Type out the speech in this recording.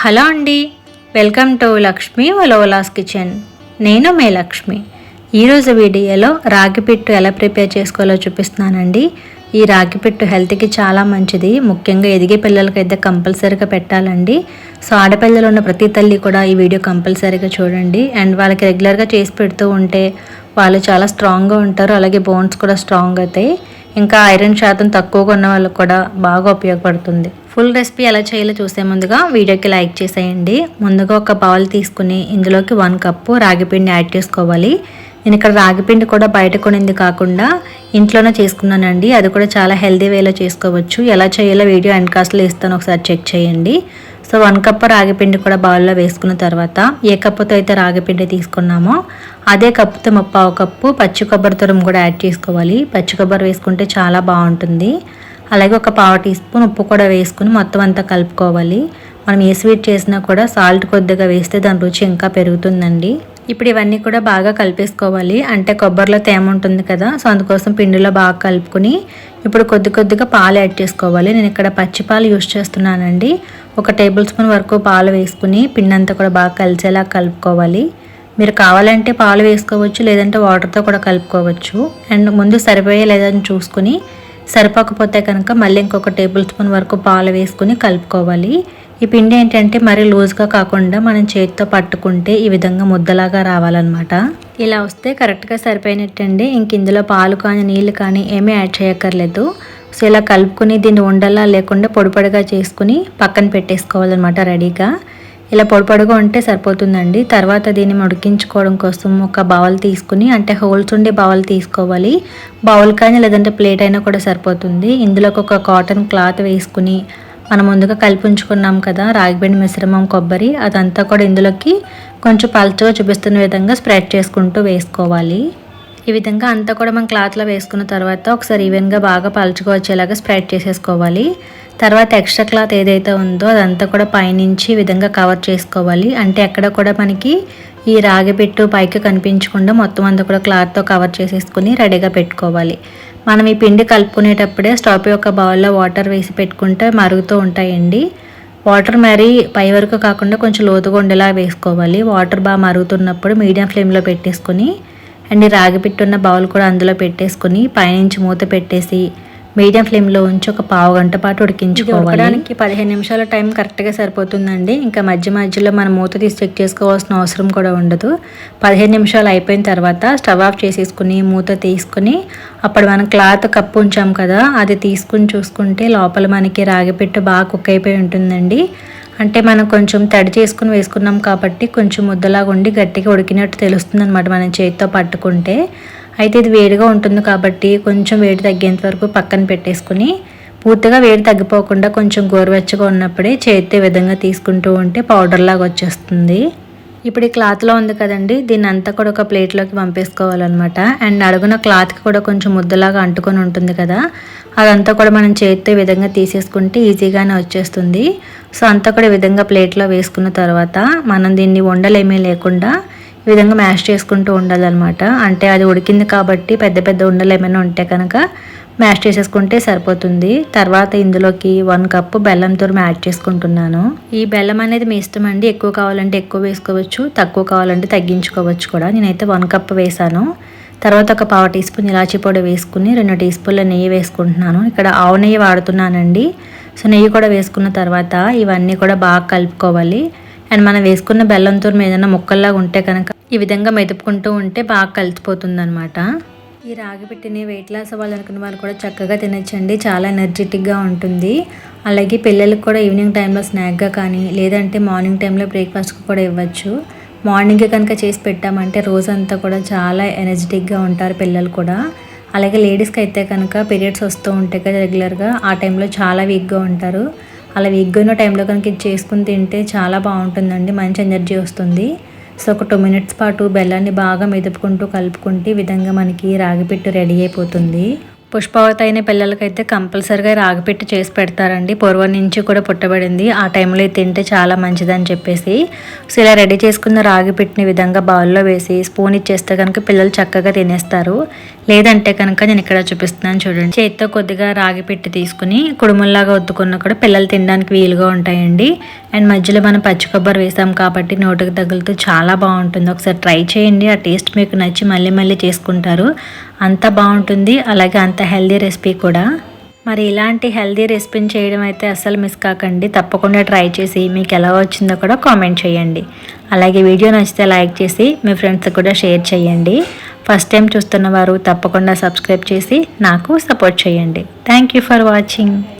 Hello అండి welcome to Lakshmi వలోలాస్ kitchen. నేను మే లక్ష్మి. ఈరోజు వీడియోలో రాగి పిట్టు ఎలా ప్రిపేర్ చేసుకోవాలో చూపిస్తున్నానండి. ఈ రాగి పిట్టు హెల్త్కి చాలా మంచిది. ముఖ్యంగా ఎదిగే పిల్లలకైతే కంపల్సరీగా పెట్టాలండి. సో ఆడపిల్లలు ఉన్న ప్రతి తల్లి కూడా ఈ వీడియో కంపల్సరీగా చూడండి. అండ్ వాళ్ళకి రెగ్యులర్గా చేసి పెడుతూ ఉంటే వాళ్ళు చాలా స్ట్రాంగ్గా ఉంటారు. అలాగే బోన్స్ కూడా స్ట్రాంగ్ అవుతాయి. ఇంకా ఐరన్ శాతం తక్కువగా ఉన్న వాళ్ళకి కూడా బాగా ఉపయోగపడుతుంది. ఫుల్ రెసిపీ ఎలా చేయాలో చూసే ముందుగా వీడియోకి లైక్ చేసేయండి. ముందుగా ఒక బౌల్ తీసుకుని ఇందులోకి వన్ కప్పు రాగిపిండి యాడ్ చేసుకోవాలి. నేను ఇక్కడ రాగిపిండి కూడా బయట కొనింది కాకుండా ఇంట్లోనే చేసుకున్నానండి. అది కూడా చాలా హెల్దీ వేలో చేసుకోవచ్చు. ఎలా చేయాలో వీడియో అండ్ కాస్ట్లో ఇస్తాను. ఒకసారి చెక్ చేయండి. సో వన్ కప్ రాగిపిండి కూడా బౌల్లో వేసుకున్న తర్వాత ఏ కప్పుతో అయితే రాగిపిండి తీసుకున్నామో అదే కప్పుతో ముప్పావు కప్పు పచ్చి కొబ్బరి తురుము కూడా యాడ్ చేసుకోవాలి. పచ్చి కొబ్బరి వేసుకుంటే చాలా బాగుంటుంది. అలాగే ఒక పావు టీ స్పూన్ ఉప్పు కూడా వేసుకుని మొత్తం అంతా కలుపుకోవాలి. మనం ఏ స్వీట్ చేసినా కూడా సాల్ట్ కొద్దిగా వేస్తే దాని రుచి ఇంకా పెరుగుతుందండి. ఇప్పుడు ఇవన్నీ కూడా బాగా కలిపేసుకోవాలి. అంటే కొబ్బరిలో తేమ ఉంటుంది కదా సో అందుకోసం పిండిలో బాగా కలుపుకుని ఇప్పుడు కొద్ది కొద్దిగా పాలు యాడ్ చేసుకోవాలి. నేను ఇక్కడ పచ్చి పాలు యూస్ చేస్తున్నానండి. ఒక టేబుల్ స్పూన్ వరకు పాలు వేసుకుని పిండి అంతా కూడా బాగా కలిసేలా కలుపుకోవాలి. మీరు కావాలంటే పాలు వేసుకోవచ్చు లేదంటే వాటర్తో కూడా కలుపుకోవచ్చు. అండ్ ముందు సరిపోయే లేదని చూసుకుని సరిపోకపోతే కనుక మళ్ళీ ఇంకొక టేబుల్ స్పూన్ వరకు పాలు వేసుకుని కలుపుకోవాలి. ఈ పిండి ఏంటంటే మరి లూజ్గా కాకుండా మనం చేతితో పట్టుకుంటే ఈ విధంగా ముద్దలాగా రావాలన్నమాట. ఇలా వస్తే కరెక్ట్గా సరిపోయినట్టండి. ఇంక ఇందులో పాలు కానీ నీళ్ళు కానీ ఏమీ యాడ్ చేయక్కర్లేదు. సో ఇలా కలుపుకుని దీన్ని ఉండలా లేకుండా పొడిపొడిగా చేసుకుని పక్కన పెట్టేసుకోవాలన్నమాట రెడీగా. ఇలా పొడిపొడిగా ఉంటే సరిపోతుందండి. తర్వాత దీన్ని ఉడికించుకోవడం కోసం ఒక బౌల్ తీసుకుని అంటే హోల్స్ ఉండే బౌల్ తీసుకోవాలి. బౌల్ కానీ లేదంటే ప్లేట్ అయినా కూడా సరిపోతుంది. ఇందులోకి ఒక కాటన్ క్లాత్ వేసుకుని మనం ముందుగా కలిపి ఉంచుకున్నాం కదా రాగిపిండి మిశ్రమం కొబ్బరి అదంతా కూడా ఇందులోకి కొంచెం పలచగా చూపిస్తున్న విధంగా స్ప్రెడ్ చేసుకుంటూ వేసుకోవాలి. ఈ విధంగా అంతా కూడా మనం క్లాత్లో వేసుకున్న తర్వాత ఒకసారి ఈవెన్గా బాగా పలుచుకు వచ్చేలాగా స్ప్రెడ్ చేసేసుకోవాలి. తర్వాత ఎక్స్ట్రా క్లాత్ ఏదైతే ఉందో అదంతా కూడా పైనుంచి ఈ విధంగా కవర్ చేసుకోవాలి. అంటే ఎక్కడ కూడా మనకి ఈ రాగి పెట్టు పైకి కనిపించకుండా మొత్తం అంతా కూడా క్లాత్తో కవర్ చేసేసుకుని రెడీగా పెట్టుకోవాలి. మనం ఈ పిండి కలుపుకునేటప్పుడే స్టవ్ యొక్క బౌల్లో వాటర్ వేసి పెట్టుకుంటే మరుగుతూ ఉంటాయండి. వాటర్ మరి పై వరకు కాకుండా కొంచెం లోతుగా ఉండేలా వేసుకోవాలి. వాటర్ బాగా మరుగుతున్నప్పుడు మీడియం ఫ్లేమ్లో పెట్టేసుకొని అండ్ రాగి పెట్టున్న బౌల్ కూడా అందులో పెట్టేసుకొని పైనుంచి మూత పెట్టేసి మీడియం ఫ్లేమ్లో ఉంచి ఒక పావు గంట పాటు ఉడికించుకోవాలి. పదిహేను నిమిషాల టైం కరెక్ట్గా సరిపోతుందండి. ఇంకా మధ్య మధ్యలో మనం మూత తీసి చెక్ చేసుకోవాల్సిన అవసరం కూడా ఉండదు. పదిహేను నిమిషాలు అయిపోయిన తర్వాత స్టవ్ ఆఫ్ చేసేసుకుని మూత తీసుకుని అప్పుడు మనం క్లాత్ కప్పు ఉంచాం కదా అది తీసుకుని చూసుకుంటే లోపల మనకి రాగిపెట్టు బాగా కుక్ అయిపోయి ఉంటుందండి. అంటే మనం కొంచెం తడి చేసుకుని వేసుకున్నాం కాబట్టి కొంచెం ముద్దలాగా ఉండి గట్టిగా ఉడికినట్టు తెలుస్తుంది అనమాట మనం చేతితో పట్టుకుంటే. అయితే ఇది వేడిగా ఉంటుంది కాబట్టి కొంచెం వేడి తగ్గేంత వరకు పక్కన పెట్టేసుకుని పూర్తిగా వేడి తగ్గిపోకుండా కొంచెం గోరువెచ్చగా ఉన్నప్పుడే చేతి విధంగా తీసుకుంటూ ఉంటే పౌడర్ లాగా వచ్చేస్తుంది. ఇప్పుడు ఈ క్లాత్లో ఉంది కదండి దీన్ని అంతా కూడా ఒక ప్లేట్లోకి పంపేసుకోవాలన్నమాట. అండ్ అడుగున క్లాత్కి కూడా కొంచెం ముద్దలాగా అంటుకొని ఉంటుంది కదా అదంతా కూడా మనం చేతితో విధంగా తీసేసుకుంటే ఈజీగానే వచ్చేస్తుంది. సో అంతా కూడా విధంగా ప్లేట్లో వేసుకున్న తర్వాత మనం దీన్ని ఉండలేమీ లేకుండా ఈ విధంగా మ్యాష్ చేసుకుంటూ ఉండాలన్నమాట. అంటే అది ఉడికింది కాబట్టి పెద్ద పెద్ద ఉండలు ఏమైనా ఉంటే కనుక మ్యాష్ చేసేసుకుంటే సరిపోతుంది. తర్వాత ఇందులోకి వన్ కప్పు బెల్లం తురుము యాడ్ చేసుకుంటున్నాను. ఈ బెల్లం అనేది మీ ఇష్టం అండి. ఎక్కువ కావాలంటే ఎక్కువ వేసుకోవచ్చు. తక్కువ కావాలంటే తగ్గించుకోవచ్చు కూడా. నేనైతే వన్ కప్ వేసాను. తర్వాత ఒక పావు టీ స్పూన్ ఇలాచీ పొడి వేసుకుని రెండు టీ స్పూన్ల నెయ్యి వేసుకుంటున్నాను. ఇక్కడ ఆవు నెయ్యి వాడుతున్నానండి. సో నెయ్యి కూడా వేసుకున్న తర్వాత ఇవన్నీ కూడా బాగా కలుపుకోవాలి. అండ్ మనం వేసుకున్న బెల్లం తురుము ఏదైనా ముక్కల్లాగా ఉంటే కనుక ఈ విధంగా మెదుపుకుంటూ ఉంటే బాగా కలిసిపోతుంది అనమాట ఈ రాగి పెట్టిన వెయిట్ లాస్ అవ్వాలనుకున్న వాళ్ళు కూడా చక్కగా తినచ్చండి. చాలా ఎనర్జెటిక్గా ఉంటుంది. అలాగే పిల్లలకు కూడా ఈవినింగ్ టైంలో స్నాక్గా కానీ లేదంటే మార్నింగ్ టైంలో బ్రేక్ఫాస్ట్కి కూడా ఇవ్వచ్చు. మార్నింగ్ కనుక చేసి పెట్టామంటే రోజంతా కూడా చాలా ఎనర్జెటిక్గా ఉంటారు పిల్లలు కూడా. అలాగే లేడీస్కి అయితే కనుక పీరియడ్స్ వస్తూ ఉంటాయి కదా రెగ్యులర్గా ఆ టైంలో చాలా వీక్గా ఉంటారు. అలా వీక్గా ఉన్న టైంలో కనుక ఇది చేసుకుని తింటే చాలా బాగుంటుందండి మంచి ఎనర్జీ వస్తుంది. సో ఒక టూ మినిట్స్ పాటు బెల్లాన్ని బాగా మెదుపుకుంటూ కలుపుకుంటే ఈ విధంగా మనకి రాగిపెట్టు రెడీ అయిపోతుంది. పుష్పావతి అయిన పిల్లలకైతే కంపల్సరిగా రాగిపెట్టి చేసి పెడతారండి. పూర్వం నుంచి కూడా పుట్టబడింది. ఆ టైంలో తింటే చాలా మంచిదని చెప్పేసి. సో ఇలా రెడీ చేసుకున్న రాగి పెట్టిన విధంగా బౌల్లో వేసి స్పూన్ ఇచ్చేస్తే కనుక పిల్లలు చక్కగా తినేస్తారు. లేదంటే కనుక నేను ఇక్కడ చూపిస్తున్నాను చూడండి. చేతితో కొద్దిగా రాగి పెట్టి తీసుకుని కుడుముల్లాగా ఒత్తుకున్న కూడా పిల్లలు తినడానికి వీలుగా ఉంటాయండి. అండ్ మధ్యలో మనం పచ్చి కొబ్బరి వేసాం కాబట్టి నోటికి తగులుతూ చాలా బాగుంటుంది. ఒకసారి ట్రై చేయండి. ఆ టేస్ట్ మీకు నచ్చి మళ్ళీ మళ్ళీ చేసుకుంటారు. అంత బాగుంటుంది అలాగే అంత హెల్దీ రెసిపీ కూడా. మరి ఇలాంటి హెల్దీ రెసిపీని చేయడం అయితే అస్సలు మిస్ కాకండి. తప్పకుండా ట్రై చేసి మీకు ఎలా వచ్చిందో కూడా కామెంట్ చేయండి. అలాగే వీడియో నచ్చితే లైక్ చేసి మీ ఫ్రెండ్స్కి కూడా షేర్ చేయండి. ఫస్ట్ టైం చూస్తున్న వారు తప్పకుండా సబ్స్క్రైబ్ చేసి నాకు సపోర్ట్ చేయండి. Thank you for watching.